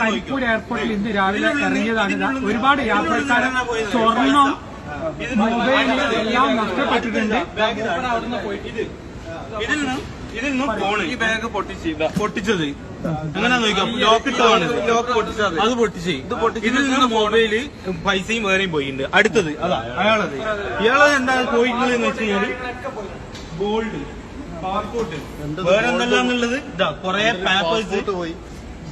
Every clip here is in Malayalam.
കരിപ്പൂർ എയർപോർട്ടിൽ ഇന്ന് രാവിലെ ഇറങ്ങിയതാണ്. ഒരുപാട് യാത്രക്കാരൻ സ്വർണം മൊബൈൽ എല്ലാം നഷ്ടപ്പെട്ടിട്ടുണ്ട്. ഇതിൽ നിന്ന് ഇതിൽ നിന്ന് ഫോണ് ഈ ബാഗ് പൊട്ടിച്ച് പൊട്ടിച്ചത്. അങ്ങനെ നോക്കാം ലോക്ക് ഇട്ടതാണ്. ലോക്ക് പൊട്ടിച്ചത് അത്. പൊട്ടിച്ച്. ഇത് പൊട്ടിച്ച് ഇതിൽ നിന്ന് മൊബൈൽ പൈസയും വേറെയും പോയിട്ടുണ്ട്. അടുത്തത് അതാ അയാളത്. ഇയാളത് എന്താ പോയിട്ടുള്ളത് എന്ന് വെച്ച് കഴിഞ്ഞാൽ ഗോൾഡ് പാസ്പോർട്ട്. വേറെ ഉള്ളത് ഇതാ കൊറേ പേപ്പേഴ്സ് പോയി?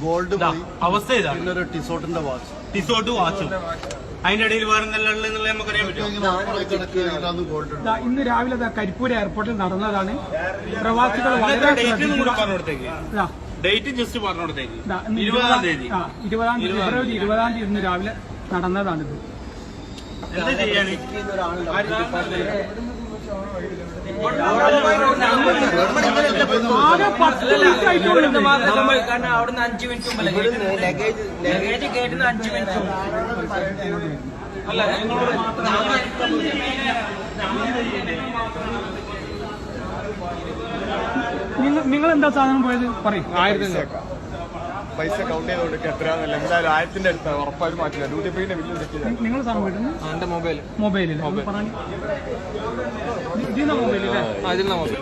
ഗോൾഡ് പോയി. അവസ്ഥ ഇതാണ്. ടിസോട്ടിന്റെ വാച്ച്. ടിസോട്ട് വാച്ചും. അതിന്റെ ഇടയിൽ വേറെ എന്തെല്ലാം ഉള്ളതെന്നുള്ളത് നമുക്കറിയാൻ പറ്റും ഗോൾഡ് ഉണ്ട്. ദാ ഇന്ന് രാവിലെ ദാ കരിപ്പൂർ എയർപോർട്ടിൽ നടന്നതാണ്. പ്രവാസികൾ വളരെ ഡേറ്റ് കൂടെ ശ്രദ്ധിക്കുക. പറഞ്ഞോടത്തേക്ക് ദാ, ഡേറ്റ് ജസ്റ്റ് പറഞ്ഞോടത്തേക്ക് ദാ, ഇന്ന് ഇരുപതാം തീയതി. ആ, ഇരുപതാം തീയതി ഫെബ്രുവരി ഇരുപതാം തീയതി ഇന്ന് രാവിലെ നടന്നതാണിത്. എന്താ ചെയ്യാൻ. കാരണം അല്ല നിങ്ങൾ എന്താ സാധനം പോയത്? പറയും. പൈസ കൗണ്ട് ചെയ്ത് കൊടുക്കുക എത്രയാണെന്നല്ല എന്തായാലും ആയിരത്തിന്റെ അടുത്ത്. ഉറപ്പായും മാറ്റില്ല. ഡ്യൂട്ടി പേയുടെ ബില്ല് ചെക്ക് നിങ്ങൾ എന്റെ മൊബൈൽ മൊബൈലിൽ മൊബൈലില്ലേ അതിൽ മൊബൈൽ